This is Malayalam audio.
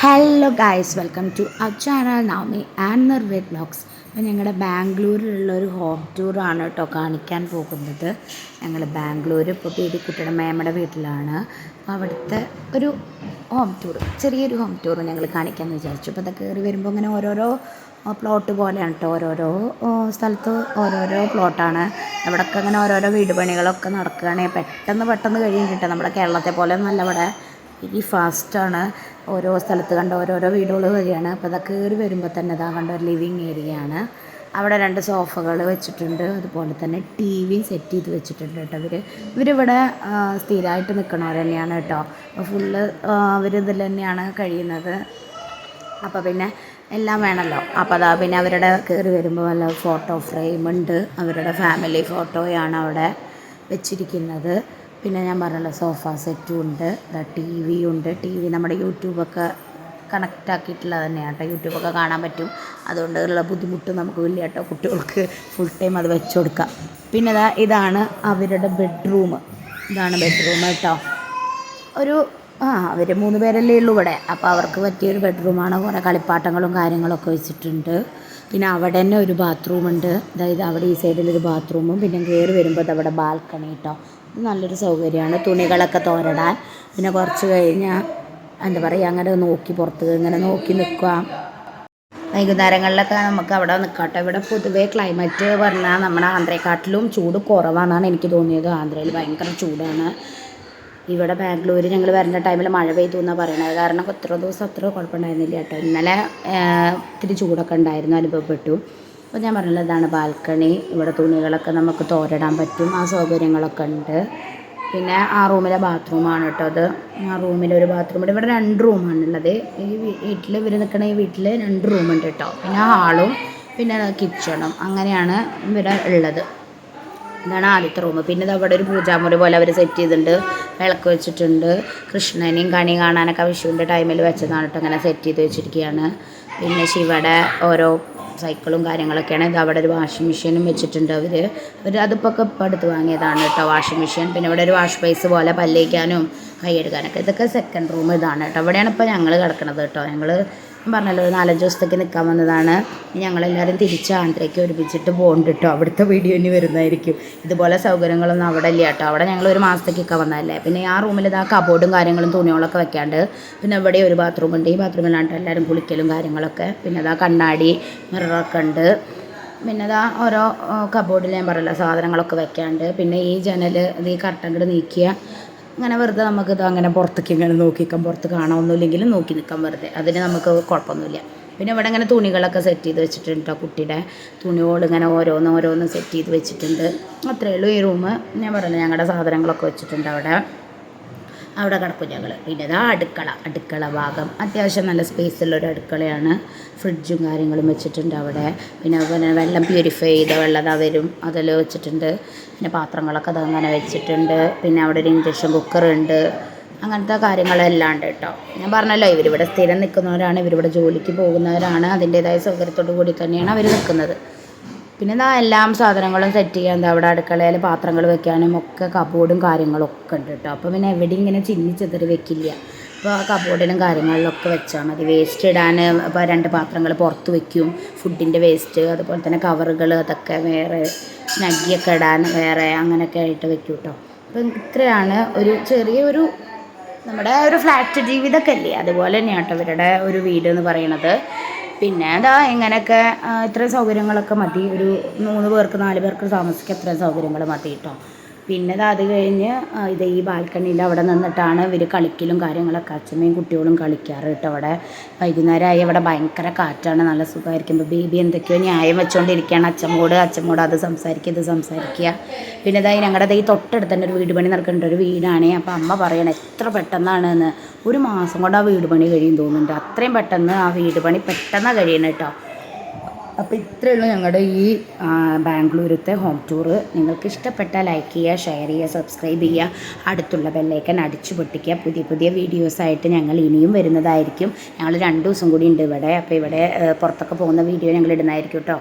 Hello guys welcome to Achana Nami and Nirved blogs അപ്പോൾ ഞങ്ങളുടെ ബാംഗ്ലൂരിലുള്ള ഒരു ഹോം ടൂറാണ് കേട്ടോ കാണിക്കാൻ പോകുന്നത്. ഞങ്ങൾ ബാംഗ്ലൂർ ഇപ്പോൾ പീടിക്കുട്ടിയുടെ മേമയുടെ വീട്ടിലാണ്. അപ്പോൾ അവിടുത്തെ ഒരു ഹോം ടൂർ ചെറിയൊരു ഹോം ടൂർ ഞങ്ങൾ കാണിക്കാമെന്ന് വിചാരിച്ചു. അപ്പോൾ അതൊക്കെ കയറി വരുമ്പോൾ ഇങ്ങനെ ഓരോരോ പ്ലോട്ട് പോലെയാണ് കേട്ടോ ഓരോരോ സ്ഥലത്ത് ഓരോരോ പ്ലോട്ടാണ് ഇവിടെയൊക്കെ അങ്ങനെ ഓരോരോ വീട് പണികളൊക്കെ നടക്കുകയാണെങ്കിൽ പെട്ടെന്ന് പെട്ടെന്ന് കഴിയും കിട്ടുക നമ്മുടെ കേരളത്തെ പോലെ ഒന്നല്ല ഇവിടെ. ഈ ഫാസ്റ്റാണ് ഓരോ സ്ഥലത്ത് കണ്ട ഓരോരോ വീടുകൾ വഴിയാണ് അപ്പോൾ അതൊക്കെ കയറി വരുമ്പോൾ തന്നെ ഇതാ കണ്ട ഒരു ലിവിങ് ഏരിയ ആണ് അവിടെ രണ്ട് സോഫകൾ വെച്ചിട്ടുണ്ട്. അതുപോലെ തന്നെ ടി വി സെറ്റ് ചെയ്ത് വെച്ചിട്ടുണ്ട് കേട്ടോ ഇവർ ഇവരിവിടെ സ്ഥിരമായിട്ട് നിൽക്കണവർ തന്നെയാണ് കേട്ടോ. ഫുള്ള് അവർ ഇതിൽ തന്നെയാണ് കഴിയുന്നത്. അപ്പോൾ പിന്നെ എല്ലാം വേണമല്ലോ. അപ്പോൾ അതാ പിന്നെ അവരുടെ കയറി വരുമ്പോൾ വല്ല ഫോട്ടോ ഫ്രെയിം ഉണ്ട് അവരുടെ ഫാമിലി ഫോട്ടോയാണ് അവിടെ വെച്ചിരിക്കുന്നത്. പിന്നെ ഞാൻ പറഞ്ഞല്ലോ സോഫ സെറ്റും ഉണ്ട് ടി വി ഉണ്ട്. ടി വി നമ്മുടെ യൂട്യൂബൊക്കെ കണക്റ്റ് ആക്കിയിട്ടുള്ളത് തന്നെയാണ് കേട്ടോ. യൂട്യൂബൊക്കെ കാണാൻ പറ്റും. അതുകൊണ്ട് ഉള്ള ബുദ്ധിമുട്ട് നമുക്ക് ഇല്ല കേട്ടോ. കുട്ടികൾക്ക് ഫുൾ ടൈം അത് വെച്ച് കൊടുക്കാം. പിന്നെ ഇതാ ഇതാണ് അവരുടെ ബെഡ്റൂം ഇതാണ് ബെഡ്റൂം കേട്ടോ. ഒരു ആ അവർ മൂന്ന് പേരല്ലേ ഉള്ളൂ ഇവിടെ. അപ്പോൾ അവർക്ക് പറ്റിയൊരു ബെഡ്റൂമാണ് കുറേ കളിപ്പാട്ടങ്ങളും കാര്യങ്ങളൊക്കെ വെച്ചിട്ടുണ്ട്. പിന്നെ അവിടെ തന്നെ ഒരു ബാത്റൂമുണ്ട് അതായത് അവിടെ ഈ സൈഡിലൊരു ബാത്റൂമും പിന്നെ കയറി വരുമ്പോൾ അവിടെ ബാൽക്കണി കേട്ടോ നല്ലൊരു സൗകര്യമാണ്. തുണികളൊക്കെ തോരടാൻ. പിന്നെ കുറച്ച് കഴിഞ്ഞാൽ എന്താ പറയുക അങ്ങനെ നോക്കി പുറത്ത് ഇങ്ങനെ നോക്കി നിൽക്കുക. വൈകുന്നേരങ്ങളിലൊക്കെ നമുക്ക് അവിടെ നിൽക്കട്ടെ. ഇവിടെ പൊതുവേ ക്ലൈമറ്റ് പറഞ്ഞാൽ നമ്മുടെ ആന്ധ്രയെക്കാട്ടിലും ചൂട് കുറവാണെന്നാണ് എനിക്ക് തോന്നിയത്. ആന്ധ്രയിൽ ഭയങ്കര ചൂടാണ്. ഇവിടെ ബാംഗ്ലൂർ ഞങ്ങൾ വരുന്ന ടൈമിൽ മഴ പെയ്തു എന്നാണ് പറയുന്നത് കാരണം എത്ര ദിവസം അത്ര കുഴപ്പമുണ്ടായിരുന്നില്ല കേട്ടോ. ഇന്നലെ ഇത്തിരി ചൂടൊക്കെ ഉണ്ടായിരുന്നു അനുഭവപ്പെട്ടു. അപ്പോൾ ഞാൻ പറഞ്ഞല്ലോ ഇതാണ് ബാൽക്കണി. ഇവിടെ തുണികളൊക്കെ നമുക്ക് തോരടാൻ പറ്റും. ആ സൗകര്യങ്ങളൊക്കെ ഉണ്ട്. പിന്നെ ആ റൂമിലെ ബാത്റൂമാണ് കേട്ടോ അത്. ആ റൂമിലെ ഒരു ബാത്റൂം ഉണ്ട്. ഇവിടെ രണ്ട് റൂമാണുള്ളത് ഈ വീട്ടിൽ ഇവർ നിൽക്കുന്ന ഈ വീട്ടിൽ രണ്ട് റൂമുണ്ട് കേട്ടോ. പിന്നെ ഹാളും പിന്നെ കിച്ചണും. അങ്ങനെയാണ് ഇവിടെ ഉള്ളത്. ഇതാണ് ആദ്യത്തെ റൂം. പിന്നെ ഇത് അവിടെ ഒരു പൂജാമുറി പോലെ അവർ സെറ്റ് ചെയ്തിട്ടുണ്ട്. വിളക്ക് വെച്ചിട്ടുണ്ട്. കൃഷ്ണനെയും കണി കാണാനൊക്കെ വിഷുവിന്റെ ടൈമിൽ വെച്ചതാണ് കേട്ടോ അങ്ങനെ സെറ്റ് ചെയ്ത് വെച്ചിരിക്കുകയാണ്. പിന്നെ ശിവയുടെ ഓരോ സൈക്കിളും കാര്യങ്ങളൊക്കെയാണ്. ഇത് അവിടെ ഒരു വാഷിംഗ് മെഷീനും വെച്ചിട്ടുണ്ട് അവർ അവർ അതിപ്പോൾ ഒക്കെ ഇപ്പോൾ അടുത്ത് വാങ്ങിയതാണ് കേട്ടോ വാഷിംഗ് മെഷീൻ പിന്നെ ഇവിടെ ഒരു വാഷ് ബേസ് പോലെ പല്ലിക്കാനും കൈ എടുക്കാനൊക്കെ ഇതൊക്കെ സെക്കൻഡ് റൂം ഇതാണ് കേട്ടോ. അവിടെയാണ് ഇപ്പോൾ ഞങ്ങൾ കിടക്കുന്നത് കേട്ടോ. ഞങ്ങൾ പറഞ്ഞല്ലോ നാലഞ്ച് ദിവസത്തേക്ക് നിൽക്കാൻ വന്നതാണ്. ഞങ്ങളെല്ലാവരും തിരിച്ച് ആന്ധ്രയ്ക്ക് ഒരുമിച്ചിട്ട് പോകുന്നുണ്ട് കേട്ടോ അവിടുത്തെ വീഡിയോ ഇനി വരുന്നതായിരിക്കും. ഇതുപോലെ സൗകര്യങ്ങളൊന്നും അവിടെ ഇല്ല കേട്ടോ. അവിടെ ഞങ്ങൾ ഒരു മാസത്തേക്കൊക്കെ വന്നതല്ലേ. പിന്നെ ആ റൂമിൽ ഇതാ കബോർഡും കാര്യങ്ങളും തുണികളൊക്കെ വെക്കാണ്ട്. പിന്നെ അവിടെ ഒരു ബാത്റൂം ഉണ്ട്. ഈ ബാത്റൂമിലാണ്ട് എല്ലാവരും കുളിക്കലും കാര്യങ്ങളൊക്കെ. പിന്നെ അതാ കണ്ണാടി മിററൊക്കെ ഉണ്ട്. പിന്നെ അതാ ഓരോ കബോർഡിൽ ഞാൻ പറയല്ലോ സാധനങ്ങളൊക്കെ വെക്കാണ്ട്. പിന്നെ ഈ ജനൽ ഈ കർട്ടൻ കൂടെ നീക്കിയ അങ്ങനെ വെറുതെ നമുക്ക് ഇത് അങ്ങനെ പുറത്തേക്ക് ഇങ്ങനെ നോക്കിക്കാൻ പുറത്ത് കാണാമൊന്നുമില്ലെങ്കിലും നോക്കി നിൽക്കാൻ വെറുതെ. അതിന് നമുക്ക് കുഴപ്പമൊന്നുമില്ല. പിന്നെ ഇവിടെ ഇങ്ങനെ തുണികളൊക്കെ സെറ്റ് ചെയ്ത് വെച്ചിട്ടുണ്ട് കേട്ടോ കുട്ടിയുടെ. തുണിയോട് ഇങ്ങനെ ഓരോന്ന് ഓരോന്ന് സെറ്റ് ചെയ്ത് വെച്ചിട്ടുണ്ട്. അത്രയേ ഉള്ളൂ ഈ റൂം ഞാൻ പറഞ്ഞു ഞങ്ങളുടെ സാധനങ്ങളൊക്കെ വെച്ചിട്ടുണ്ട് അവിടെ. അവിടെ കിടക്കും ഞങ്ങൾ പിന്നെ ഇതാ അടുക്കള. അടുക്കള ഭാഗം. അത്യാവശ്യം നല്ല സ്പേസുള്ളൊരു അടുക്കളയാണ്. ഫ്രിഡ്ജും കാര്യങ്ങളും വെച്ചിട്ടുണ്ട് അവിടെ. പിന്നെ പിന്നെ വെള്ളം പ്യൂരിഫൈ ചെയ്ത വെള്ളം വരും. അതിൽ വെച്ചിട്ടുണ്ട്. പിന്നെ പാത്രങ്ങളൊക്കെ അതങ്ങനെ വെച്ചിട്ടുണ്ട്. പിന്നെ അവിടെ ഒരു ഇൻഡക്ഷൻ കുക്കറുണ്ട് അങ്ങനത്തെ കാര്യങ്ങളെല്ലാം ഉണ്ട് കേട്ടോ. ഞാൻ പറഞ്ഞല്ലോ ഇവരിവിടെ സ്ഥിരം നിൽക്കുന്നവരാണ്. ഇവരിവിടെ ജോലിക്ക് പോകുന്നവരാണ്. അതിന്റേതായ സൗകര്യത്തോടു കൂടി തന്നെയാണ് അവർ നിൽക്കുന്നത്. പിന്നെ എന്താ എല്ലാം സാധനങ്ങളും സെറ്റ് ചെയ്യാൻ എന്താ അവിടെ അടുക്കളയിൽ പാത്രങ്ങൾ വെക്കാനും ഒക്കെ കബോർഡും കാര്യങ്ങളും ഒക്കെ ഉണ്ട് കേട്ടോ. അപ്പോൾ പിന്നെ എവിടെ ഇങ്ങനെ ചിന്നി വെക്കില്ല. അപ്പോൾ ആ കബോർഡിലും കാര്യങ്ങളിലൊക്കെ വെച്ചാൽ മതി. വേസ്റ്റ് ഇടാൻ ഇപ്പോൾ രണ്ട് പാത്രങ്ങൾ പുറത്ത് വെക്കും. ഫുഡിന്റെ വേസ്റ്റ് അതുപോലെ തന്നെ കവറുകൾ അതൊക്കെ വേറെ സ്നഗ്ഗിയൊക്കെ ഇടാൻ വേറെ അങ്ങനെയൊക്കെ ആയിട്ട് വെക്കും കേട്ടോ. അപ്പം ഇത്രയാണ് ഒരു ചെറിയൊരു നമ്മുടെ ഒരു ഫ്ലാറ്റ് ജീവിതമൊക്കെ അല്ലേ അതുപോലെ തന്നെയാണ് കേട്ടോ ഒരു വീട് എന്ന് പറയുന്നത്. പിന്നെ അതാ ഇങ്ങനെയൊക്കെ ഇത്രയും സൗകര്യങ്ങളൊക്കെ മതി. ഒരു മൂന്ന് പേർക്ക് നാല് പേർക്ക് താമസിക്കാൻ ഇത്രയും സൗകര്യങ്ങൾ മതി കേട്ടോ പിന്നെ അത് കഴിഞ്ഞ് ഇത് ഈ ബാൽക്കണിയിൽ അവിടെ നിന്നിട്ടാണ് ഇവർ കളിക്കലും കാര്യങ്ങളൊക്കെ. അച്ഛമ്മയും കുട്ടികളും കളിക്കാറ് കേട്ടോ അവിടെ. വൈകുന്നേരമായി അവിടെ ഭയങ്കര കാറ്റാണ് നല്ല സുഖമായിരിക്കും ബേബി എന്തൊക്കെയോ ന്യായം വെച്ചുകൊണ്ടിരിക്കുകയാണ് അച്ഛമ്മോട് അച്ഛമ്മോട് അത് സംസാരിക്കുക ഇത് സംസാരിക്കുക പിന്നെ ഇതായി ഞങ്ങളുടെ ഈ തൊട്ടടുത്ത് തന്നെ ഒരു വീട് പണി നടക്കേണ്ട ഒരു വീടാണ്. അപ്പോൾ അമ്മ പറയണം എത്ര പെട്ടെന്നാണെന്ന്. ഒരു മാസം കൊണ്ട് ആ വീട് പണി കഴിയും തോന്നുന്നുണ്ട്. അത്രയും പെട്ടെന്ന് ആ വീട് പണി പെട്ടെന്നാണ് കഴിയണം കേട്ടോ. അപ്പോൾ ഇത്രയേ ഉള്ളൂ ഞങ്ങളുടെ ഈ ബാംഗ്ലൂരത്തെ ഹോം ടൂർ നിങ്ങൾക്ക് ഇഷ്ടപ്പെട്ടാൽ ലൈക്ക് ചെയ്യുക ഷെയർ ചെയ്യുക സബ്സ്ക്രൈബ് ചെയ്യുക. അടുത്തുള്ള ബെല്ലൈക്കൻ അടിച്ചു പൊട്ടിക്കുക. പുതിയ പുതിയ വീഡിയോസായിട്ട് ഞങ്ങൾ ഇനിയും വരുന്നതായിരിക്കും. ഞങ്ങൾ രണ്ട് ദിവസം കൂടി ഉണ്ട് ഇവിടെ. അപ്പോൾ ഇവിടെ പുറത്തൊക്കെ പോകുന്ന വീഡിയോ ഞങ്ങൾ ഇടുന്നതായിരിക്കും കേട്ടോ